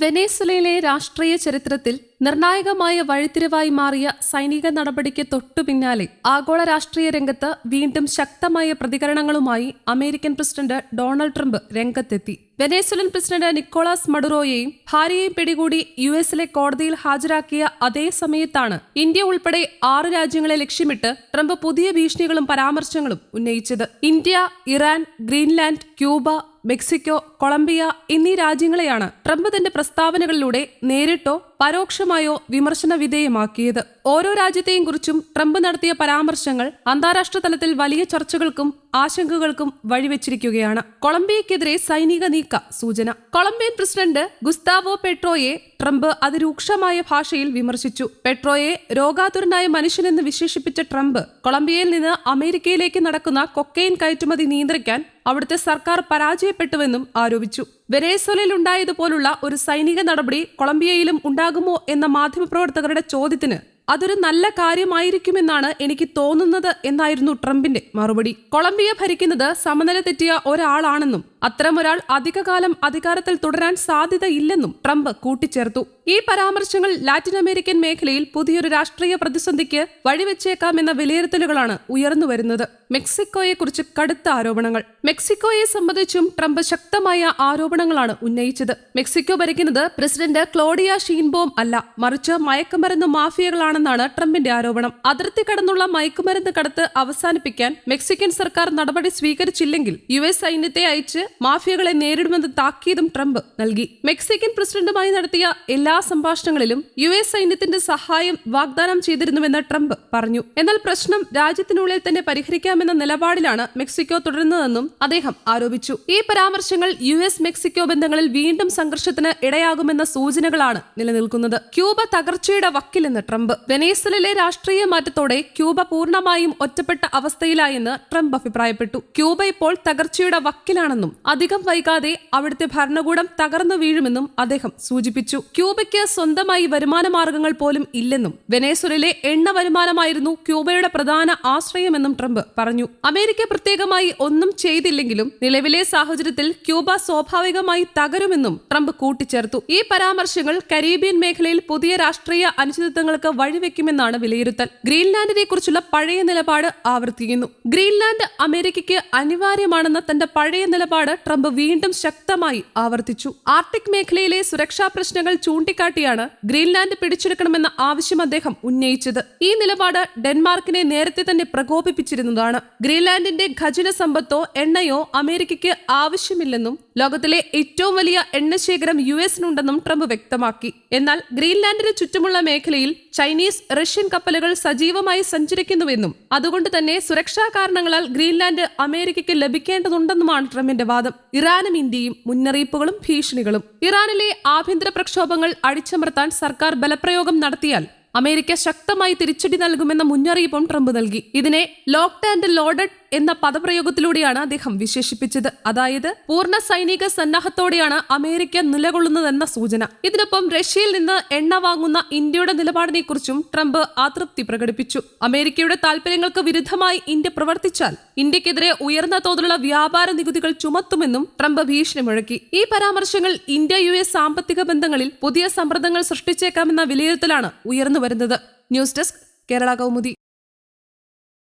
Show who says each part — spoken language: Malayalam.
Speaker 1: വെനേസുലയിലെ രാഷ്ട്രീയ ചരിത്രത്തിൽ നിർണായകമായ വഴിത്തിരിവായി മാറിയ സൈനിക നടപടിക്ക് തൊട്ടു പിന്നാലെ ആഗോള രാഷ്ട്രീയ രംഗത്ത് വീണ്ടും ശക്തമായ പ്രതികരണങ്ങളുമായി അമേരിക്കൻ പ്രസിഡന്റ് ഡൊണാൾഡ് ട്രംപ് രംഗത്തെത്തി. വെനേസുലൻ പ്രസിഡന്റ് നിക്കോളാസ് മഡുറോയെയും ഭാര്യയെയും പിടികൂടി യു എസിലെ കോടതിയിൽ ഹാജരാക്കിയ അതേ സമയത്താണ് ഇന്ത്യ ഉൾപ്പെടെ ആറ് രാജ്യങ്ങളെ ലക്ഷ്യമിട്ട് ട്രംപ് പുതിയ ഭീഷണികളും പരാമർശങ്ങളും ഉന്നയിച്ചത്. India Iran Greenland Cuba Mexico Colombia എന്നീ രാജ്യങ്ങളെയാണ് ട്രംപ് തന്റെ പ്രസ്താവനകളിലൂടെ നേരിട്ടോ പരോക്ഷമായോ വിമർശന വിധേയമാക്കിയത്. ഓരോ രാജ്യത്തെയും കുറിച്ചും ട്രംപ് നടത്തിയ പരാമർശങ്ങൾ അന്താരാഷ്ട്ര തലത്തിൽ വലിയ ചർച്ചകൾക്കും ആശങ്കകൾക്കും വഴിവെച്ചിരിക്കുകയാണ്. കൊളംബിയക്കെതിരെ സൈനിക നീക്ക സൂചന. കൊളംബിയൻ പ്രസിഡന്റ് ഗുസ്താവോ പെട്രോയെ ട്രംപ് അതിരൂക്ഷമായ ഭാഷയിൽ വിമർശിച്ചു. പെട്രോയെ രോഗാതുരനായ മനുഷ്യനെന്ന് വിശേഷിപ്പിച്ച ട്രംപ് കൊളംബിയയിൽ നിന്ന് അമേരിക്കയിലേക്ക് നടക്കുന്ന കൊക്കെയിൻ കയറ്റുമതി നിയന്ത്രിക്കാൻ അവിടുത്തെ സർക്കാർ പരാജയപ്പെട്ടുവെന്നും ആരോപിച്ചു. വെനേസ്വലയിൽ ഉണ്ടായതുപോലുള്ള ഒരു സൈനിക നടപടി കൊളംബിയയിലും ഉണ്ടാകുമോ എന്ന മാധ്യമപ്രവർത്തകരുടെ ചോദ്യത്തിന് അതൊരു നല്ല കാര്യമായിരിക്കുമെന്നാണ് എനിക്ക് തോന്നുന്നത് എന്നായിരുന്നു ട്രംപിന്റെ മറുപടി. കൊളംബിയ ഭരിക്കുന്നത് സമനില തെറ്റിയ ഒരാളാണെന്നും അത്തരമൊരാൾ അധികകാലം അധികാരത്തിൽ തുടരാൻ സാധ്യതയില്ലെന്നും ട്രംപ് കൂട്ടിച്ചേർത്തു. ഈ പരാമർശങ്ങൾ ലാറ്റിൻ അമേരിക്കൻ മേഖലയിൽ പുതിയൊരു രാഷ്ട്രീയ പ്രതിസന്ധിക്ക് വഴിവെച്ചേക്കാമെന്ന വിലയിരുത്തലുകളാണ് ഉയർന്നുവരുന്നത് മെക്സിക്കോയെക്കുറിച്ച് കടുത്ത ആരോപണങ്ങൾ. മെക്സിക്കോയെ സംബന്ധിച്ചും ട്രംപ് ശക്തമായ ആരോപണങ്ങളാണ് ഉന്നയിച്ചത്. മെക്സിക്കോ ഭരിക്കുന്നത് പ്രസിഡന്റ് ക്ലോഡിയ ഷീൻബോം അല്ല. മറിച്ച് മയക്കുമരുന്ന് മാഫിയകളാണെന്നാണ് ട്രംപിന്റെ ആരോപണം. അതിർത്തി കടന്നുള്ള മയക്കുമരുന്ന് കടത്ത് അവസാനിപ്പിക്കാൻ മെക്സിക്കൻ സർക്കാർ നടപടി സ്വീകരിച്ചില്ലെങ്കിൽ യു എസ് സൈന്യത്തെ അയച്ച് മാഫിയകളെ നേരിടുമെന്ന് താക്കീതും ട്രംപ് നൽകി. മെക്സിക്കൻ പ്രസിഡന്റുമായി നടത്തിയ എല്ലാ സംഭാഷണങ്ങളിലും യു എസ് സൈന്യത്തിന്റെ സഹായം വാഗ്ദാനം ചെയ്തിരുന്നുവെന്ന് ട്രംപ് പറഞ്ഞു. എന്നാൽ പ്രശ്നം രാജ്യത്തിനുള്ളിൽ തന്നെ പരിഹരിക്കാമെന്ന നിലപാടിലാണ് മെക്സിക്കോ തുടരുന്നതെന്നും അദ്ദേഹം ആരോപിച്ചു. ഈ പരാമർശങ്ങൾ യു എസ് മെക്സിക്കോ ബന്ധങ്ങളിൽ വീണ്ടും സംഘർഷത്തിന് ഇടയാകുമെന്ന സൂചനകളാണ് നിലനിൽക്കുന്നത്. ക്യൂബ തകർച്ചയുടെ വക്കിലെന്ന് ട്രംപ്. വെനേസലിലെ രാഷ്ട്രീയ മാറ്റത്തോടെ ക്യൂബ പൂർണമായും ഒറ്റപ്പെട്ട അവസ്ഥയിലായെന്ന് ട്രംപ് അഭിപ്രായപ്പെട്ടു. ക്യൂബ ഇപ്പോൾ തകർച്ചയുടെ വക്കിലാണെന്നും അധികം വൈകാതെ അവിടുത്തെ ഭരണകൂടം തകർന്നു വീഴുമെന്നും അദ്ദേഹം സൂചിപ്പിച്ചു. ക്യൂബയ്ക്ക് സ്വന്തമായി വരുമാന മാർഗങ്ങൾ പോലും ഇല്ലെന്നും വെനേസുലയിലെ എണ്ണ വരുമാനമായിരുന്നു ക്യൂബയുടെ പ്രധാന ആശ്രയമെന്നും ട്രംപ് പറഞ്ഞു. അമേരിക്ക പ്രത്യേകമായി ഒന്നും ചെയ്തില്ലെങ്കിലും നിലവിലെ സാഹചര്യത്തിൽ ക്യൂബ സ്വാഭാവികമായി തകരുമെന്നും ട്രംപ് കൂട്ടിച്ചേർത്തു. ഈ പരാമർശങ്ങൾ കരീബിയൻ മേഖലയിൽ പുതിയ രാഷ്ട്രീയ അനിശ്ചിതത്വങ്ങൾക്ക് വഴിവെക്കുമെന്നാണ് വിലയിരുത്തൽ. ഗ്രീൻലാൻഡിനെ കുറിച്ചുള്ള പഴയ നിലപാട് ആവർത്തിക്കുന്നു. ഗ്രീൻലാൻഡ് അമേരിക്കയ്ക്ക് അനിവാര്യമാണെന്ന തന്റെ പഴയ നിലപാട് ട്രംപ് വീണ്ടും ശക്തമായി ആവർത്തിച്ചു. ആർട്ടിക് മേഖലയിലെ സുരക്ഷാ പ്രശ്നങ്ങൾ ചൂണ്ടിക്കാട്ടിയാണ് ഗ്രീൻലാൻഡ് പിടിച്ചെടുക്കണമെന്ന ആവശ്യം അദ്ദേഹം ഉന്നയിച്ചത്. ഈ നിലപാട് ഡെൻമാർക്കിനെ നേരത്തെ തന്നെ പ്രകോപിപ്പിച്ചിരുന്നതാണ്. ഗ്രീൻലാൻഡിന്റെ ഖജന സമ്പത്തോ എണ്ണയോ അമേരിക്കയ്ക്ക് ആവശ്യമില്ലെന്നും ലോകത്തിലെ ഏറ്റവും വലിയ എണ്ണശേഖരം യു എസിനുണ്ടെന്നും ട്രംപ് വ്യക്തമാക്കി. എന്നാൽ ഗ്രീൻലാൻഡിന് ചുറ്റുമുള്ള മേഖലയിൽ ചൈനീസ് റഷ്യൻ കപ്പലുകൾ സജീവമായി സഞ്ചരിക്കുന്നുവെന്നും അതുകൊണ്ട് തന്നെ സുരക്ഷാ കാരണങ്ങളാൽ ഗ്രീൻലാൻഡ് അമേരിക്കയ്ക്ക് ലഭിക്കേണ്ടതുണ്ടെന്നുമാണ് ട്രംപിന്റെ വാദം. ഇറാനും ഇന്ത്യയും മുന്നറിയിപ്പുകളും ഭീഷണികളും. ഇറാനിലെ ആഭ്യന്തര പ്രക്ഷോഭങ്ങൾ അടിച്ചമർത്താൻ സർക്കാർ ബലപ്രയോഗം നടത്തിയാൽ അമേരിക്ക ശക്തമായി തിരിച്ചടി നൽകുമെന്ന മുന്നറിയിപ്പും ട്രംപ് നൽകി. ഇതിനെ ലോക്ക്ഡ് ആൻഡ് ലോഡഡ് എന്ന പദപ്രയോഗത്തിലൂടെയാണ് അദ്ദേഹം വിശേഷിപ്പിച്ചത്. അതായത് പൂർണ സൈനിക സന്നാഹത്തോടെയാണ് അമേരിക്ക നിലകൊള്ളുന്നതെന്ന സൂചന. ഇതിനൊപ്പം റഷ്യയിൽ നിന്ന് എണ്ണ വാങ്ങുന്ന ഇന്ത്യയുടെ നിലപാടിനെ കുറിച്ചും ട്രംപ് അതൃപ്തി പ്രകടിപ്പിച്ചു. അമേരിക്കയുടെ താൽപര്യങ്ങൾക്ക് വിരുദ്ധമായി ഇന്ത്യ പ്രവർത്തിച്ചാൽ ഇന്ത്യക്കെതിരെ ഉയർന്ന തോതിലുള്ള വ്യാപാര നികുതികൾ ചുമത്തുമെന്നും ട്രംപ് ഭീഷണി മുഴക്കി ഈ പരാമർശങ്ങൾ ഇന്ത്യ യു എസ് സാമ്പത്തിക ബന്ധങ്ങളിൽ പുതിയ സമ്മർദ്ദങ്ങൾ സൃഷ്ടിച്ചേക്കാമെന്ന വിലയിരുത്തലാണ് ഉയർന്നു വരുന്നത് ന്യൂസ് ഡെസ്ക് കേരള കൗമുദി.